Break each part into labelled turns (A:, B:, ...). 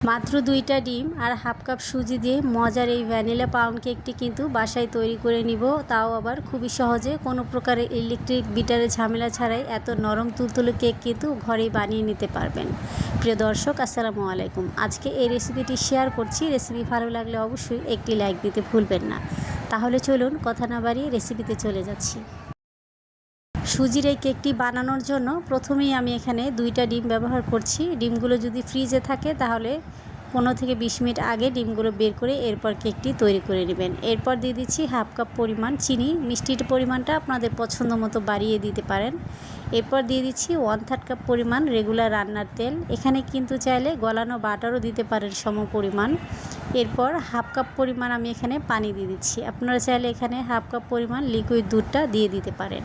A: মাত্র দুইটা ডিম আর হাফ কাপ সুজি দিয়ে মজার এই ভ্যানিলা পাউন্ড কেকটি কিন্তু বাসায় তৈরি করে নিব। তাও আবার খুবই সহজে কোনো প্রকারের ইলেকট্রিক বিটারের ঝামেলা ছাড়াই এত নরম তুলতুলে কেক কিন্তু ঘরেই বানিয়ে নিতে পারবেন। প্রিয় দর্শক, আসসালামু আলাইকুম। আজকে এই রেসিপিটি শেয়ার করছি। রেসিপি ভালো লাগলে অবশ্যই একটি লাইক দিতে ভুলবেন না। তাহলে চলুন কথা না বাড়িয়ে রেসিপিতে চলে যাচ্ছি। সুজির এই কেকটি বানানোর জন্য প্রথমেই আমি এখানে দুইটা ডিম ব্যবহার করছি। ডিমগুলো যদি ফ্রিজে থাকে তাহলে পনেরো থেকে বিশ মিনিট আগে ডিমগুলো বের করে এরপর কেকটি তৈরি করে নেবেন। এরপর দিয়ে দিচ্ছি হাফ কাপ পরিমাণ চিনি। মিষ্টির পরিমাণটা আপনাদের পছন্দ মতো বাড়িয়ে দিতে পারেন। এরপর দিয়ে দিচ্ছি ওয়ান থার্ড কাপ পরিমাণ রেগুলার রান্নার তেল। এখানে কিন্তু চাইলে গলানো বাটারও দিতে পারেন সম পরিমাণ এরপর হাফ কাপ পরিমাণ আমি এখানে পানি দিয়ে দিচ্ছি। আপনারা চাইলে এখানে হাফ কাপ পরিমাণ লিকুইড দুধটা দিয়ে দিতে পারেন।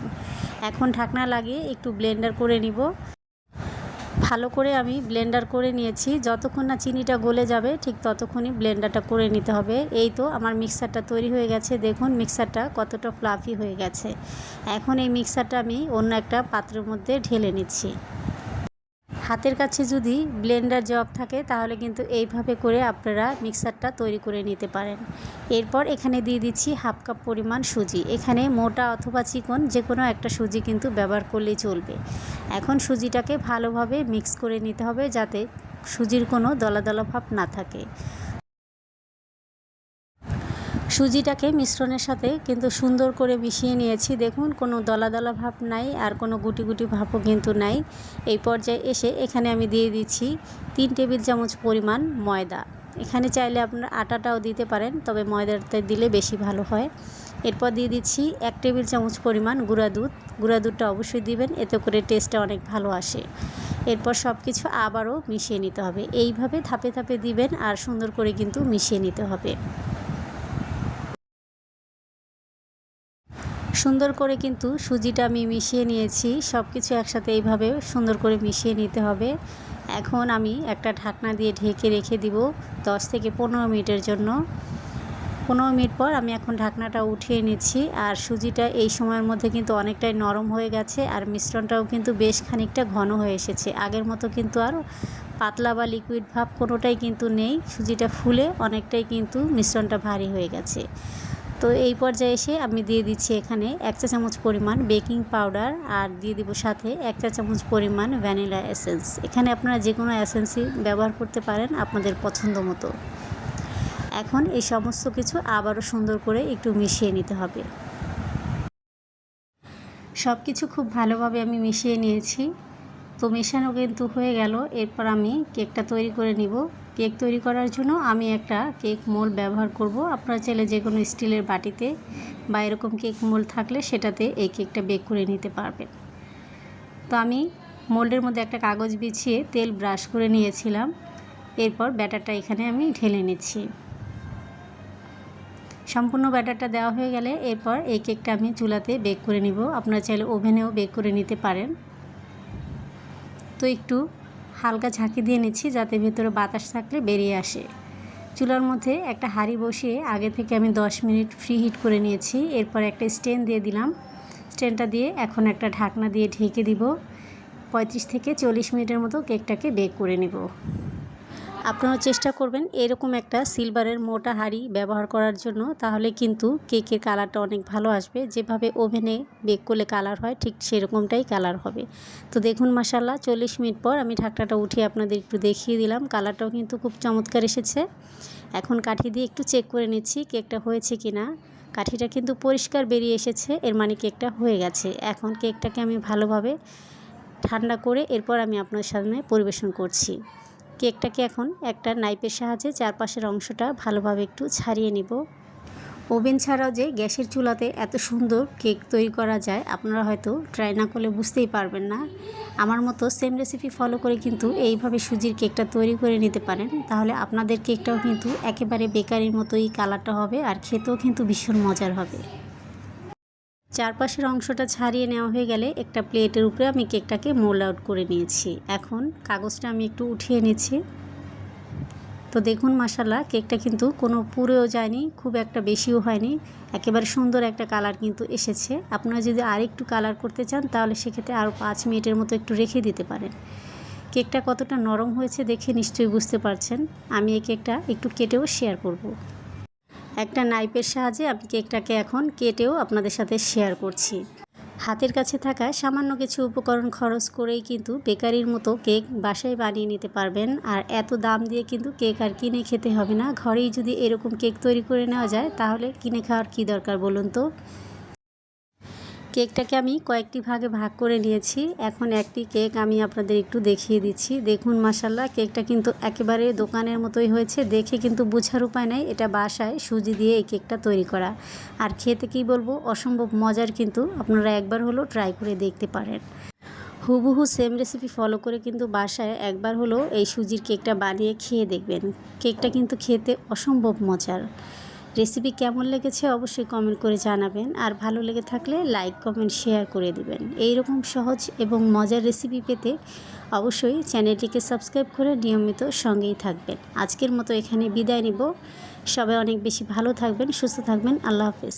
A: এখন ঢাকনা লাগিয়ে একটু ব্লেন্ডার করে নিব। ভালো করে আমি ব্লেন্ডার করে নিয়েছি। যতক্ষণ না চিনিটা গলে যাবে, ঠিক ততক্ষণই ব্লেন্ডারটা করে নিতে হবে। এই তো আমার মিক্সারটা তৈরি হয়ে গেছে। দেখুন মিক্সারটা কতটা ফ্লাফি হয়ে গেছে। এখন এই মিক্সারটা আমি অন্য একটা পাত্রের মধ্যে ঢেলে নিচ্ছি। হাতের কাছে যদি ব্লেন্ডার জগ থাকে, তাহলে কিন্তু এইভাবে করে আপনারা মিক্সারটা তৈরি করে নিতে পারেন। এরপর এখানে দিয়ে দিচ্ছি হাফ কাপ পরিমাণ সুজি। এখানে মোটা অথবা চিকন যে কোনো একটা সুজি কিন্তু ব্যবহার করলেই চলবে। এখন সুজিটাকে ভালোভাবে মিক্স করে নিতে হবে যাতে সুজির কোনো দলা দলা ভাব না থাকে। সুজিটাকে মিশ্রণের সাথে কিন্তু সুন্দর করে মিশিয়ে নিয়েছি। দেখুন, কোনো দলা দলা ভাব নাই আর কোনো গুটি গুটি ভাবও কিন্তু নাই। এই পর্যায়ে এসে এখানে আমি দিয়ে দিচ্ছি তিন টেবিল চামচ পরিমাণ ময়দা। এখানে চাইলে আপনার আটাটাও দিতে পারেন, তবে ময়দাটা দিলে বেশি ভালো হয়। এরপর দিয়ে দিচ্ছি এক টেবিল চামচ পরিমাণ গুঁড়া দুধ। গুঁড়া দুধটা অবশ্যই দিবেন, এতে করে টেস্টটা অনেক ভালো আসে। এরপর সব কিছু আবারও মিশিয়ে নিতে হবে। এইভাবে ধাপে ধাপে দিবেন আর সুন্দর করে কিন্তু মিশিয়ে নিতে হবে। সুন্দর করে কিন্তু সুজিটা আমি মিশিয়ে নিয়েছি। সব কিছু একসাথে এইভাবে সুন্দর করে মিশিয়ে নিতে হবে। এখন আমি একটা ঢাকনা দিয়ে ঢেকে রেখে দিব দশ থেকে পনেরো মিনিটের জন্য। পনেরো মিনিট পর আমি এখন ঢাকনাটা উঠিয়ে নিচ্ছি আর সুজিটা এই সময়ের মধ্যে কিন্তু অনেকটাই নরম হয়ে গেছে আর মিশ্রণটাও কিন্তু বেশ খানিকটা ঘন হয়ে এসেছে। আগের মতো কিন্তু আর পাতলা বা লিকুইড ভাব কোনোটাই কিন্তু নেই। সুজিটা ফুলে অনেকটাই কিন্তু মিশ্রণটা ভারী হয়ে গেছে। তো এই পর্যায়ে এসে আমি দিয়ে দিচ্ছি এখানে এক চা চামচ পরিমাণ বেকিং পাউডার আর দিয়ে দিব সাথে এক চা চামচ পরিমাণ ভ্যানিলা এসেন্স। এখানে আপনারা যে কোনো এসেন্সই ব্যবহার করতে পারেন আপনাদের পছন্দ মতো। এখন এই সমস্ত কিছু আবারও সুন্দর করে একটু মিশিয়ে নিতে হবে। সব কিছু খুব ভালোভাবে আমি মিশিয়ে নিয়েছি। তো মেশানো কিন্তু হয়ে গেল। এরপর আমি কেকটা তৈরি করে নিব। কেক তৈরি করার জন্য আমি একটা কেক মোল ব্যবহার করব। আপনারা চাইলে যে কোনো স্টিলের বাটিতে বা এরকম কেক মোল থাকলে সেটাতে এই কেকটা বেক করে নিতে পারবেন। তো আমি মোল্ডের মধ্যে একটা কাগজ বিছিয়ে তেল ব্রাশ করে নিয়েছিলাম। এরপর ব্যাটারটা এখানে আমি ঢেলে নিচ্ছি। সম্পূর্ণ ব্যাটারটা দেওয়া হয়ে গেলে এরপর এই কেকটা আমি চুলাতে বেক করে নিব। আপনারা চাইলে ওভেনেও বেক করে নিতে পারেন। তো একটু হালকা ঝাঁকি দিয়ে নিচ্ছি যাতে ভেতরে বাতাস থাকলে বেরিয়ে আসে। চুলার মধ্যে একটা হাঁড়ি বসিয়ে আগে থেকে আমি 10 মিনিট ফ্রি হিট করে নিয়েছি। এরপর একটা স্টেন দিয়ে দিলাম। স্টেনটা দিয়ে এখন একটা ঢাকনা দিয়ে ঢেকে দিব। পঁয়ত্রিশ থেকে চল্লিশ মিনিটের মতো কেকটাকে বেক করে নেব। আপনারা চেষ্টা করবেন এরকম একটা সিলভারের মোটা হাঁড়ি ব্যবহার করার জন্য। তাহলে কিন্তু কেকের কালারটা অনেক ভালো আসবে। যেভাবে ওভেনে বেক করলে কালার হয়, ঠিক সেরকমটাই কালার হবে। তো দেখুন মাসাল্লাহ চল্লিশ মিনিট পর আমি ঢাকনাটা উঠিয়ে আপনাদের একটু দেখিয়ে দিলাম। কালারটাও কিন্তু খুব চমৎকার এসেছে। এখন কাঠি দিয়ে একটু চেক করে নিচ্ছি কেকটা হয়েছে কি না কাঠিটা কিন্তু পরিষ্কার বেরিয়ে এসেছে, এর মানে কেকটা হয়ে গেছে। এখন কেকটাকে আমি ভালোভাবে ঠান্ডা করে এরপর আমি আপনার সামনে পরিবেশন করছি। কেকটাকে এখন একটা নাইপের সাহায্যে চারপাশের অংশটা ভালোভাবে একটু ছাড়িয়ে নিব। ওভেন ছাড়াও যে গ্যাসের চুলাতে এত সুন্দর কেক তৈরি করা যায়, আপনারা হয়তো ট্রাই না করলে বুঝতেই পারবেন না। আমার মতো সেম রেসিপি ফলো করে কিন্তু এইভাবে সুজির কেকটা তৈরি করে নিতে পারেন। তাহলে আপনাদের কেকটাও কিন্তু একেবারে বেকারির মতোই কালারটা হবে আর খেতেও কিন্তু ভীষণ মজার হবে। চারপাশের অংশটা ছাড়িয়ে নেওয়া হয়ে গেলে একটা প্লেটের উপরে আমি কেকটাকে মোল আউট করে নিয়েছি। এখন কাগজটা আমি একটু উঠিয়ে নিচ্ছি। তো দেখুন মাসাল্লাহ কেকটা কিন্তু কোনো পুরেও যায়নি, খুব একটা বেশিও হয়নি। একেবারে সুন্দর একটা কালার কিন্তু এসেছে। আপনারা যদি আর একটু কালার করতে চান, তাহলে সেক্ষেত্রে আরও পাঁচ মিনিটের মতো একটু রেখে দিতে পারেন। কেকটা কতটা নরম হয়েছে দেখে নিশ্চয়ই বুঝতে পারছেন। আমি এই কেকটা একটু কেটেও শেয়ার করব। একটা নাইপের সাহায্যে আমি কেকটাকে এখন কেটেও আপনাদের সাথে শেয়ার করছি। হাতের কাছে থাকা সামান্য কিছু উপকরণ খরচ করেই কিন্তু বেকারির মতো কেক বাসায় বানিয়ে নিতে পারবেন। আর এত দাম দিয়ে কিন্তু কেক আর কিনে খেতে হবে না। ঘরেই যদি এরকম কেক তৈরি করে নেওয়া যায়, তাহলে কিনে খাওয়ার কী দরকার বলুন তো? কেকটাকে আমি কয়েকটি ভাগে ভাগ করে নিয়েছি। এখন একটি কেক আমি আপনাদের একটু দেখিয়ে দিচ্ছি। দেখুন মাসাল্লাহ কেকটা কিন্তু একেবারে দোকানের মতোই হয়েছে। দেখে কিন্তু বোঝার উপায় নেই, এটা বাসায় সুজি দিয়ে এই কেকটা তৈরি করা। আর খেতে কি বলব, অসম্ভব মজার কিন্তু আপনারা একবার হলো ট্রাই করে দেখতে পারেন। হুবহু সেম রেসিপি ফলো করে কিন্তু বাসায় একবার হলো এই সুজির কেকটা বানিয়ে খেয়ে দেখবেন। কেকটা কিন্তু খেতে অসম্ভব মজার। রেসিপি কেমন লেগেছে অবশ্যই কমেন্ট করে জানাবেন। আর ভালো লেগে থাকলে লাইক কমেন্ট শেয়ার করে দেবেন। এইরকম সহজ এবং মজার রেসিপি পেতে অবশ্যই চ্যানেলটিকে সাবস্ক্রাইব করে নিয়মিত সঙ্গেই থাকবেন। আজকের মতো এখানে বিদায় নিব। সবাই অনেক বেশি ভালো থাকবেন, সুস্থ থাকবেন। আল্লাহ হাফেজ।